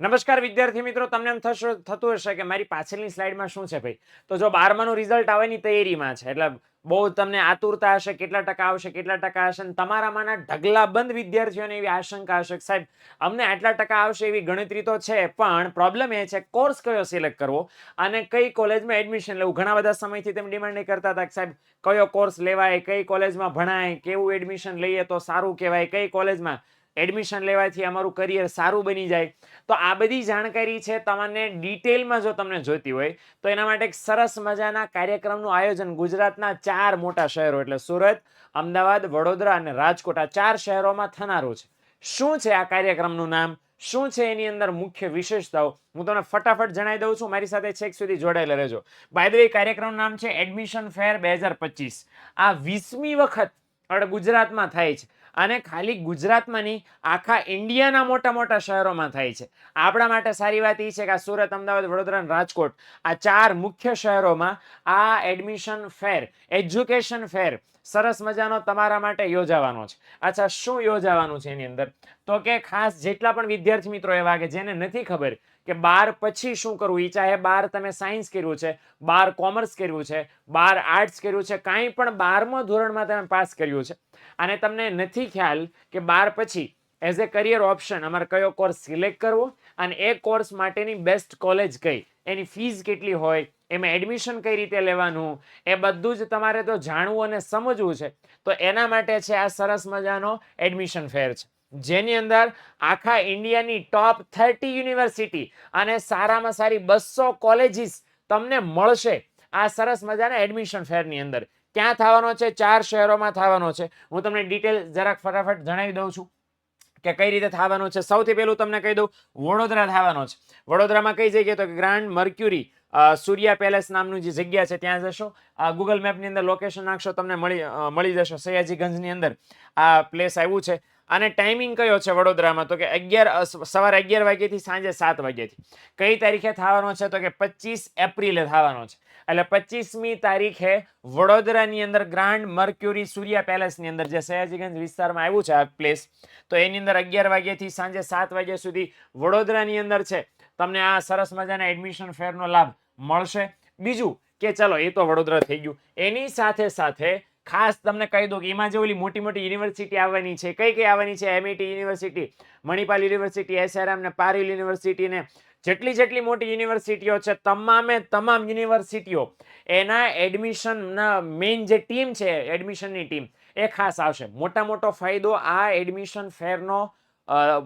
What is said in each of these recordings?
નમસ્કાર વિદ્યાર્થી મિત્રો, તમને એમ થશે થતું હશે કે મારી પાછળની સ્લાઇડમાં શું છે ભાઈ? તો જો બારમાનું રિઝલ્ટ આવવાની તૈયારીમાં છે, એટલે બહુ તમને આતુરતા હશે, કેટલા ટકા આવશે, કેટલા ટકા હશે તમારામાંના ઢગલાબંધ વિદ્યાર્થીઓને એવી આશંકા હશે કે સાહેબ, અમને આટલા ટકા આવશે એવી ગણતરી તો છે, પણ પ્રોબ્લેમ એ છે કોર્સ કયો સિલેક્ટ કરવો અને કઈ કોલેજમાં એડમિશન લેવું? ઘણા બધા સમયથી તેમ ડિમાન્ડ કરતા હતા કે સાહેબ, કયો કોર્સ લેવાય, કઈ કોલેજમાં ભણાય, કેવું એડમિશન લઈએ તો સારું કહેવાય, કઈ કોલેજમાં એડમિશન લેવાથી અમારું કરિયર સારું બની જાય. તો આ બધી જાણકારી છે તમને ડિટેલમાં જો તમને જોઈતી હોય, તો એના માટે એક સરસ મજાના કાર્યક્રમનું આયોજન ગુજરાતના ચાર મોટા શહેરો એટલે સુરત, અમદાવાદ, વડોદરા અને રાજકોટ, આ ચાર શહેરોમાં થનારું છે. શું છે આ કાર્યક્રમનું નામ? શું છે એની અંદર મુખ્ય વિશેષતાઓ? હું તમને ફટાફટ જણાવી દઉં છું, મારી સાથે છેક સુધી જોડાયેલા રહેજો. બાય ધ વે કાર્યક્રમનું નામ છે એડમિશન ફેર બે હજાર પચીસ. આ વીસમી વખત ગુજરાતમાં થાય છે. અને ખાલી ગુજરાતમાં નહીં, આખા ઇન્ડિયાના મોટા મોટા શહેરોમાં થાય છે. આપણા માટે સારી વાત એ છે કે આ સુરત, અમદાવાદ, વડોદરા અને રાજકોટ આ ચાર મુખ્ય શહેરોમાં આ એડમિશન ફેર એજ્યુકેશન ફેર સરસ મજાનો તમારા માટે યોજાવાનો છે. અચ્છા, શું યોજાવાનું છે એની અંદર? તો કે ખાસ જેટલા પણ વિદ્યાર્થી મિત્રો એવા કે જેને નથી ખબર કે બાર પછી શું કરવું એ ચાહે બાર તમે સાયન્સ કર્યું છે, બાર કોમર્સ કર્યું છે, બાર આર્ટ્સ કર્યું છે, કાંઈ પણ બારમા ધોરણમાં તમે પાસ કર્યું છે. અને તમને નથી ખ્યાલ કે બાર પછી એઝ એ કરિયર ઓપ્શન અમારે કયો કોર્સ સિલેક્ટ કરવો અને એ કોર્સ માટેની બેસ્ટ કોલેજ કઈ? એની ફીસ કેટલી હોય? એમાં એડમિશન કઈ રીતે લેવાનું? એ બધું જ તમારે તો જાણવું અને સમજવું છે. તો એના માટે છે આ સરસ મજાનો એડમિશન ફેર છે. જેની અંદર આખા ઇન્ડિયાની ટોપ થર્ટી યુનિવર્સિટી અને સારામાં સારી બસો કોલેજીસ તમને મળશે આ સરસ મજાના એડમિશન ફેરની અંદર. ક્યાં થવાનો છે? ચાર શહેરોમાં થવાનો છે. હું તમને ડિટેલ જરાક ફટાફટ જણાવી દઉં છું કે કઈ રીતે થવાનું છે. સૌથી પહેલું તમને કહી દઉં, વડોદરા થવાનો છે. વડોદરામાં કઈ જગ્યાએ તો ગ્રાન્ડ મર્ક્યુરી સૂર્યા પેલેસ નામનું જે જગ્યા છે, ત્યાં જશો. આ ગૂગલ મેપની અંદર લોકેશન નાખશો, તમને મળી મળી જશે સયાજીગંજની અંદર. આ પ્લેસ આવ્યું છે. અને ટાઈમિંગ કયો છે વડોદરામાં? તો કે અગિયાર સવારે અગિયાર વાગ્યાથી સાંજે સાત વાગ્યાથી. કઈ તારીખે થવાનો છે? તો કે પચીસ એપ્રિલે થવાનો છે. એટલે પચીસમી તારીખે વડોદરાની અંદર ગ્રાન્ડ મર્ક્યુરી સૂર્યા પેલેસની અંદર જે સયાજીગંજ વિસ્તારમાં આવ્યું છે આ પ્લેસ તો એની અંદર અગિયાર વાગ્યાથી સાંજે સાત વાગ્યા સુધી વડોદરાની અંદર છે. તમને આ સરસ મજાના એડમિશન ફેરનો લાભ મળશે. બીજું કે ચલો, એ તો વડોદરા થઈ ગયું. એની સાથે સાથે ખાસ તમને કહી દઉં કે એમાં જે ઓલી મોટી મોટી યુનિવર્સિટી આવવાની છે, કઈ કઈ આવવાની છે? MET university Manipal university SRM ને પારુલ યુનિવર્સિટી ને જેટલી જેટલી મોટી યુનિવર્સિટીઓ છે, તમામે તમામ યુનિવર્સિટીઓ એના એડમિશનના મેઇન જે ટીમ છે એડમિશનની ટીમ એ ખાસ આવશે. મોટા મોટો ફાયદો આ એડમિશન ફેરનો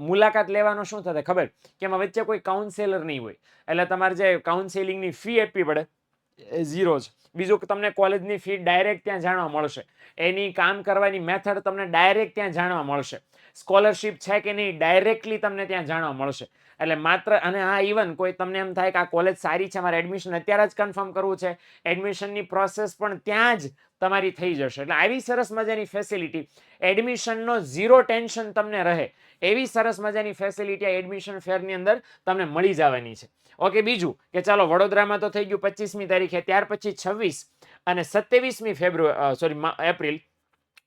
મુલાકાત લેવાનો શું થશે? ખબર? કે એમાં વચ્ચે કોઈ કાઉન્સેલર નહીં હોય. એટલે તમારે જે કાઉન્સેલિંગની ફી આપવી પડે ઝીરો છે બીજું તમને કોલેજની ફી ડાયરેક્ટ ત્યાં જાણવા મળશે. એની કામ કરવાની મેથડ તમને ડાયરેક્ટ ત્યાં જાણવા મળશે. સ્કોલરશિપ છે કે નહીં ડાયરેક્ટલી તમને ત્યાં જાણવા મળશે. એટલે માત્ર, અને હા ઇવન કોઈ તમને એમ થાય કે આ કોલેજ સારી છે, મારે એડમિશન અત્યારે જ કન્ફર્મ કરવું છે એડમિશનની પ્રોસેસ પણ ત્યાં જ તમારી થઈ જશે. એટલે આવી સરસ મજાની ફેસિલિટી એડમિશનનો ઝીરો ટેન્શન તમને રહે. એવી સરસ મજાની ફેસિલિટી આ એડમિશન ફેરની અંદર તમને મળી જવાની છે. ઓકે બીજું કે ચાલો વડોદરામાં તો થઈ ગયું પચીસમી તારીખે, ત્યાર પછી છવ્વીસ અને સત્યાવીસમી ફેબ્રુઆરી સોરી એપ્રિલ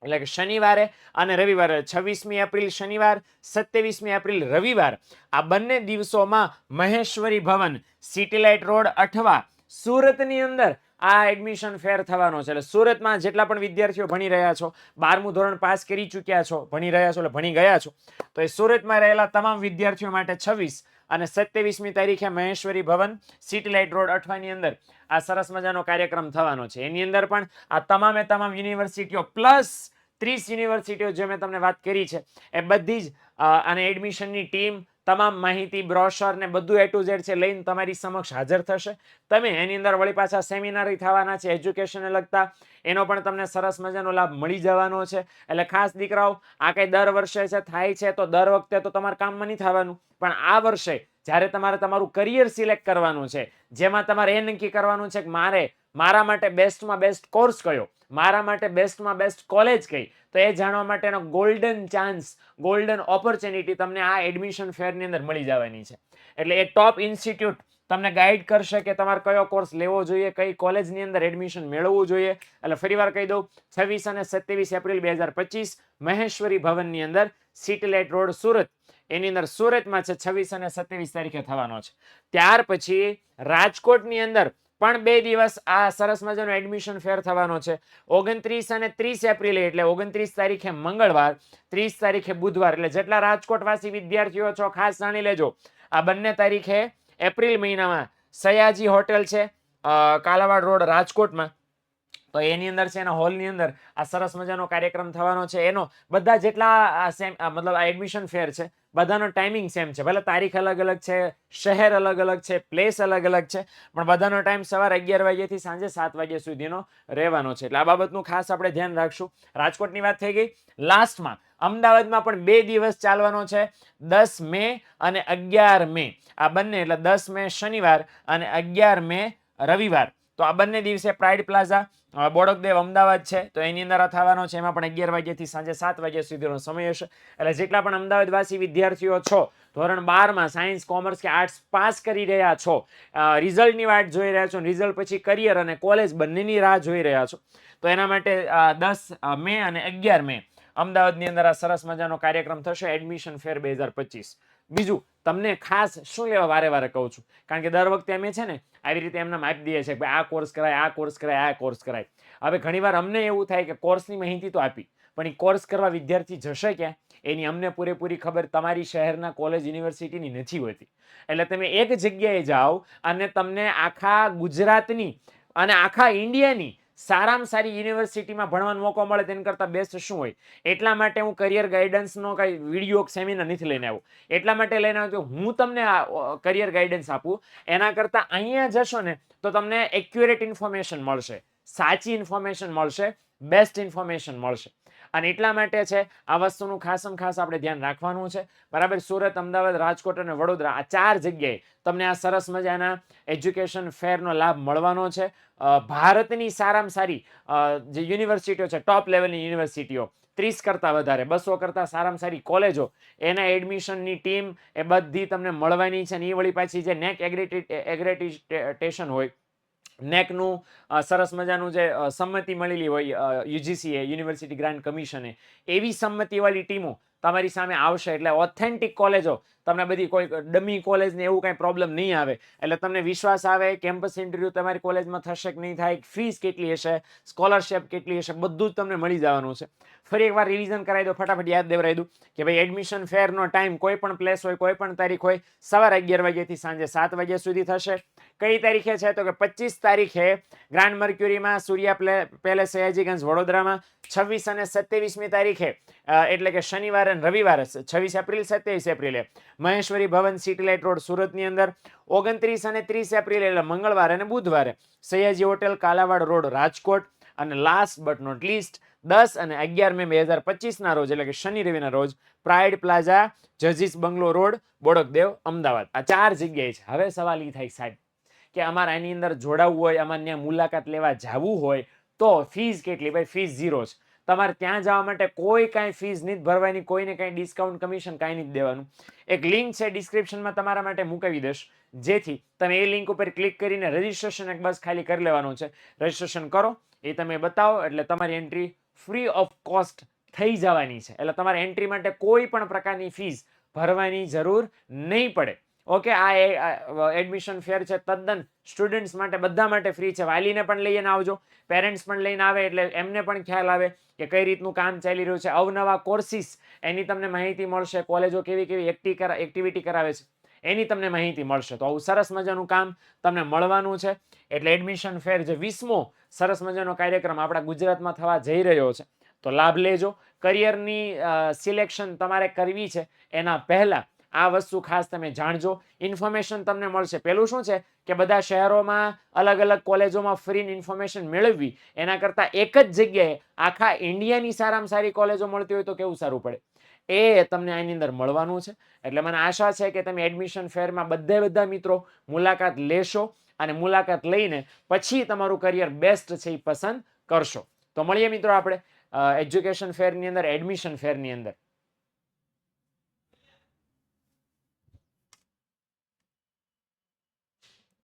એટલે કે શનિવારે અને રવિવારે, છવ્વીસમી એપ્રિલ શનિવાર, સત્યાવીસમી એપ્રિલ રવિવાર. આ બંને દિવસોમાં Maheshwari Bhavan city light road Athwa, સુરતની અંદર આ એડમિશન ફેર થવાનો છે. એટલે સુરતમાં જેટલા પણ વિદ્યાર્થીઓ ભણી રહ્યા છો, બારમું ધોરણ પાસ કરી ચૂક્યા છો, ભણી રહ્યા છો, એટલે ભણી ગયા છો, તો એ સુરતમાં રહેલા તમામ વિદ્યાર્થીઓ માટે છવ્વીસ અને સત્યાવીસમી તારીખે Maheshwari Bhavan city light road અઠવાની અંદર આ સરસ મજાનો કાર્યક્રમ થવાનો છે. એની અંદર પણ આ તમામે તમામ યુનિવર્સિટીઓ પ્લસ ત્રીસ યુનિવર્સિટીઓ જે મેં તમને વાત કરી છે, એ બધી જ અને એડમિશનની ટીમ તમામ માહિતી બ્રોશર ને બધું એ ટુ ઝેડ છે લઈને તમારી સમક્ષ હાજર થશે. તમે એની અંદર વળી પાછા સેમિનારી થવાના છે એજ્યુકેશનને લગતા. એનો પણ તમને સરસ મજાનો લાભ મળી જવાનો છે. એટલે ખાસ દીકરાઓ, આ કંઈ દર વર્ષે છે, થાય છે, તો દર વખતે તો તમારે કામમાં નહીં થવાનું. પણ આ વર્ષે જ્યારે તમારે તમારું કરિયર સિલેક્ટ કરવાનું છે, જેમાં તમારે એ નક્કી કરવાનું છે કે મારે મારા માટે બેસ્ટમાં બેસ્ટ કોર્સ કયો, મારા માટે બેસ્ટમાં બેસ્ટ કોલેજ કઈ, તો એ જાણવા માટેનો ગોલ્ડન ચાન્સ ગોલ્ડન ઓપોર્ચ્યુનિટી તમને આ એડમિશન ફેરની અંદર મળી જવાની છે. એટલે એ ટોપ ઇન્સ્ટિટ્યૂટ તમને ગાઈડ કરશે કે તમારે કયો કોર્સ લેવો જોઈએ, કઈ કોલેજની અંદર એડમિશન મેળવવું જોઈએ. એટલે ફરીવાર કહી દઉં, છવ્વીસ અને સત્યાવીસ એપ્રિલ બે હજાર પચીસ મહેશ્વરી ભવનની અંદર સિટીલાઇટ રોડ સુરત. એની અંદર સુરતમાં છે, છવ્વીસ અને સત્યાવીસ તારીખે થવાનો છે. ત્યાર પછી રાજકોટની અંદર પણ બે દિવસ આ સરસ મજાનો એડમિશન ફેર થવાનો છે. ઓગણત્રીસ અને ત્રીસ એપ્રિલે, એટલે ઓગણત્રીસ તારીખે મંગળવાર, ત્રીસ તારીખે બુધવાર, એટલે જેટલા રાજકોટવાસી વિદ્યાર્થીઓ છો, ખાસ જાણી લેજો. આ બંને તારીખે એપ્રિલ મહિનામાં સયાજી હોટેલ છે કાલાવાડ રોડ રાજકોટમાં. તો એની અંદર છે એના હોલની અંદર આ સરસ મજાનો કાર્યક્રમ થવાનો છે. એનો બધા જેટલા સેમ મતલબ આ એડમિશન ફેર છે, બધાનો ટાઈમિંગ સેમ છે. ભલે તારીખ અલગ અલગ છે, શહેર અલગ અલગ છે પ્લેસ અલગ અલગ છે, પણ બધાનો ટાઈમ સવારે અગિયાર વાગ્યાથી સાંજે સાત વાગ્યા સુધીનો રહેવાનો છે. એટલે આ બાબતનું ખાસ આપણે ધ્યાન રાખશું. રાજકોટની વાત થઈ ગઈ. લાસ્ટમાં અમદાવાદમાં પણ બે દિવસ ચાલવાનો છે. દસ મે અને અગિયાર મે. આ બંને, એટલે દસ મે શનિવાર અને અગિયાર મે રવિવાર. તો આ બંને દિવસે પ્રાઇડ પ્લાઝા બોડકદેવ અમદાવાદ છે. તો એની અંદર આ થવાનો છે, એમાં પણ અગિયાર વાગ્યાથી સાંજે સાત વાગ્યા સુધીનો સમય હશે. એટલે જેટલા પણ અમદાવાદવાસી વિદ્યાર્થીઓ છો, ધોરણ બારમાં સાયન્સ, કોમર્સ કે આર્ટ્સ પાસ કરી રહ્યા છો રિઝલ્ટની વાટ જોઈ રહ્યા છો, રિઝલ્ટ પછી કરિયર અને કોલેજ બંનેની રાહ જોઈ રહ્યા છો. તો એના માટે દસ મે અને અગિયાર મે અમદાવાદની અંદર આ સરસ મજાનો કાર્યક્રમ થશે, એડમિશન ફેર બે હજાર પચીસ. બીજું, તમને ખાસ શું લેવા વારે વારે કહું છું? કારણ કે દર વખતે અમે છે ને, આવી રીતે એમને માપી દઈએ છીએ કે આ કોર્સ કરાય, આ કોર્સ કરાય, આ કોર્સ કરાય. હવે ઘણીવાર અમને એવું થાય કે કોર્સની માહિતી તો આપી, પણ એ કોર્સ કરવા વિદ્યાર્થી જશે ક્યાં? એની અમને પૂરેપૂરી ખબર તમારી શહેરના કોલેજ યુનિવર્સિટીની નથી હોતી. એટલે તમે એક જગ્યાએ જાઓ અને તમને આખા ગુજરાતની અને આખા ઇન્ડિયાની સારામાં સારી યુનિવર્સિટીમાં ભણવાનો મોકો મળે તેના કરતાં બેસ્ટ શું હોય? એટલા માટે હું કરિયર ગાઈડન્સનો કાંઈ વીડિયો સેમિનાર નથી લઈને આવ્યો એટલા માટે લઈને આવ્યો કે હું તમને કરિયર ગાઈડન્સ આપું. એના કરતાં અહીંયા જશો ને, તો તમને એક્યુરેટ ઇન્ફોર્મેશન મળશે. સાચી ઇન્ફોર્મેશન મળશે બેસ્ટ ઇન્ફોર્મેશન મળશે. અને એટલા માટે છે, આ વસ્તુનું ખાસમ ખાસ આપણે ધ્યાન રાખવાનું છે. બરાબર, સુરત, અમદાવાદ, રાજકોટ અને વડોદરા, આ ચાર જગ્યાએ તમને આ સરસ મજાના એજ્યુકેશન ફેરનો લાભ મળવાનો છે. ભારતની સારામાં સારી જે યુનિવર્સિટીઓ છે ટોપ લેવલની યુનિવર્સિટીઓ ત્રીસ કરતાં વધારે, બસો કરતાં સારામાં સારી કોલેજો, એના એડમિશનની ટીમ એ બધી તમને મળવાની છે. અને એ વળી પાછી જે નેક એગ્રેટેશન હોય નેકનું સરસ મજાનું જે સંમતિ મળેલી હોય યુજીસીએ, યુનિવર્સિટી ગ્રાન્ટ કમિશને, એવી સંમતિવાળી ટીમો તમારી સામે આવશે. એટલે ઓથેન્ટિક કોલેજો તમને બધી કોઈ ડમી કોલેજ ને એવું કાંઈ પ્રોબ્લેમ નહીં આવે. એટલે તમને વિશ્વાસ આવે કેમ્પસ ઇન્ટરવ્યૂ તમારી કોલેજમાં થશે કે નહીં થાય ફીસ કેટલી હશે સ્કોલરશિપ કેટલી હશે, બધું જ તમને મળી જવાનું છે. ફરી એકવાર રિવિઝન કરાવી દો, ફટાફટ યાદ દેવરાઈ દઉં કે ભાઈ એડમિશન ફેરનો ટાઈમ કોઈ પણ પ્લેસ હોય, કોઈ પણ તારીખ હોય, સવારે અગિયાર વાગ્યાથી સાંજે સાત વાગ્યા સુધી થશે. કઈ તારીખે છે? તો કે પચીસ તારીખે ગ્રાન્ડ મર્ક્યુરીમાં સૂર્યા પ્લે, પેલેસ સયાજીગંજ વડોદરામાં છવ્વીસ અને સત્યાવીસમી તારીખે એટલે કે શનિવારે અને રવિવારે છવ્વીસ એપ્રિલ, સત્યાવીસ એપ્રિલે. Maheshwari Bhavan city light road સુરતની અંદર, ઓગણત્રીસ અને ત્રીસ એપ્રિલ, એટલે મંગળવારે અને બુધવારે સયાજી હોટેલ, કાલાવાડ રોડ, રાજકોટ અને લાસ્ટ બટ નોટ લીસ્ટ દસ અને અગિયાર મે બે હજાર પચીસના રોજ, એટલે કે શનિ રવિના રોજ પ્રાઇડ પ્લાઝા, જજીસ બંગલો રોડ, બોડકદેવ, અમદાવાદ. આ ચાર જગ્યાએ છે. હવે સવાલ એ થાય સાહેબ. કે અમારે આની અંદર જોડાવવું હોય, અમારે ત્યાં મુલાકાત લેવા જવું હોય, તો ફીસ કેટલી? ભાઈ ફીસ ઝીરો છે. તમારે ત્યાં જવા માટે કોઈ કાંઈ ફીસ નહીં ભરવાની, કોઈને કાંઈ ડિસ્કાઉન્ટ કમિશન કાંઈ નહીં દેવાનું. એક લિંક છે ડિસ્ક્રિપ્શનમાં તમારા માટે મૂકાવી દઈશ. જેથી તમે એ લિંક ઉપર ક્લિક કરીને રજિસ્ટ્રેશન એક બસ ખાલી કરી લેવાનું છે. રજિસ્ટ્રેશન કરો. એ તમે બતાવો, એટલે તમારી એન્ટ્રી ફ્રી ઓફ કોસ્ટ થઈ જવાની છે. એટલે તમારે એન્ટ્રી માટે કોઈ પણ પ્રકારની ફીસ ભરવાની જરૂર નહીં પડે. ઓકે આ એડમિશન ફેર છે તદ્દન સ્ટુડન્ટ્સ માટે બધા માટે ફ્રી છે. વાલીને પણ લઈને આવજો. પેરેન્ટ્સ પણ લઈને આવે એટલે એમને પણ ખ્યાલ આવે કે કઈ રીતનું કામ ચાલી રહ્યું છે. અવનવા કોર્સિસ એની તમને માહિતી મળશે. કોલેજો કેવી કેવી એક્ટિ એક્ટિવિટી કરાવે છે. એની તમને માહિતી મળશે. તો આવું સરસ મજાનું કામ તમને મળવાનું છે. એટલે એડમિશન ફેર જે વીસમો સરસ મજાનો કાર્યક્રમ આપણા ગુજરાતમાં થવા જઈ રહ્યો છે. તો લાભ લેજો. કરિયરની સિલેક્શન તમારે કરવી છે. એના પહેલા આ વસ્તુ ખાસ તમે જાણજો. ઇન્ફોર્મેશન તમને મળશે. પેલું શું છે? કે બધા શહેરોમાં અલગ અલગ કોલેજોમાં ફ્રી ઇન્ફોર્મેશન મેળવવી. એના કરતાં એક જ જગ્યાએ આખા ઇન્ડિયાની સારામાં સારી કોલેજો મળતી હોય તો કેવું સારું પડે? એ તમને આની અંદર મળવાનું છે. એટલે મને આશા છે કે તમે એડમિશન ફેરમાં બધે બધા મિત્રો મુલાકાત લેશો અને મુલાકાત લઈને પછી તમારું કરિયર બેસ્ટ છે એ પસંદ કરશો. તો મળીએ મિત્રો આપણે એજ્યુકેશન ફેરની અંદર એડમિશન ફેરની અંદર.